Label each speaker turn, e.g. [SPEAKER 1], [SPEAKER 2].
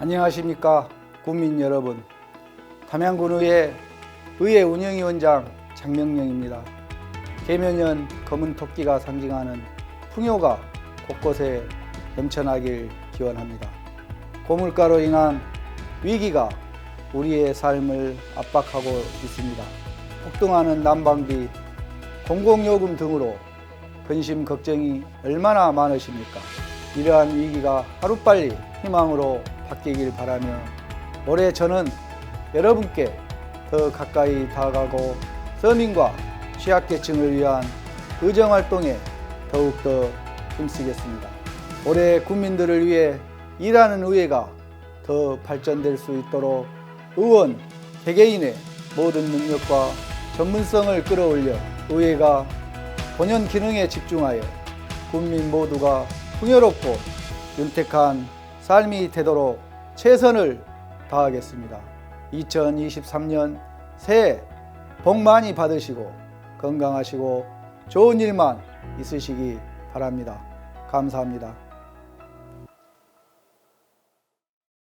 [SPEAKER 1] 안녕하십니까 국민 여러분. 담양군의회 의회 운영위원장 장명령입니다. 개면연 검은 토끼가 상징하는 풍요가 곳곳에 넘쳐나길 기원합니다. 고물가로 인한 위기가 우리의 삶을 압박하고 있습니다. 폭등하는 난방비 공공요금 등으로 근심 걱정이 얼마나 많으십니까? 이러한 위기가 하루빨리 희망으로 바뀌길 바라며 올해 저는 여러분께 더 가까이 다가가고 서민과 취약계층을 위한 의정활동에 더욱더 힘쓰겠습니다. 올해 국민들을 위해 일하는 의회가 더 발전될 수 있도록 의원 개개인의 모든 능력과 전문성을 끌어올려 의회가 본연 기능에 집중하여 국민 모두가 풍요롭고 윤택한 삶이 되도록 최선을 다하겠습니다. 2023년 새해 복 많이 받으시고 건강하시고 좋은 일만 있으시기 바랍니다. 감사합니다.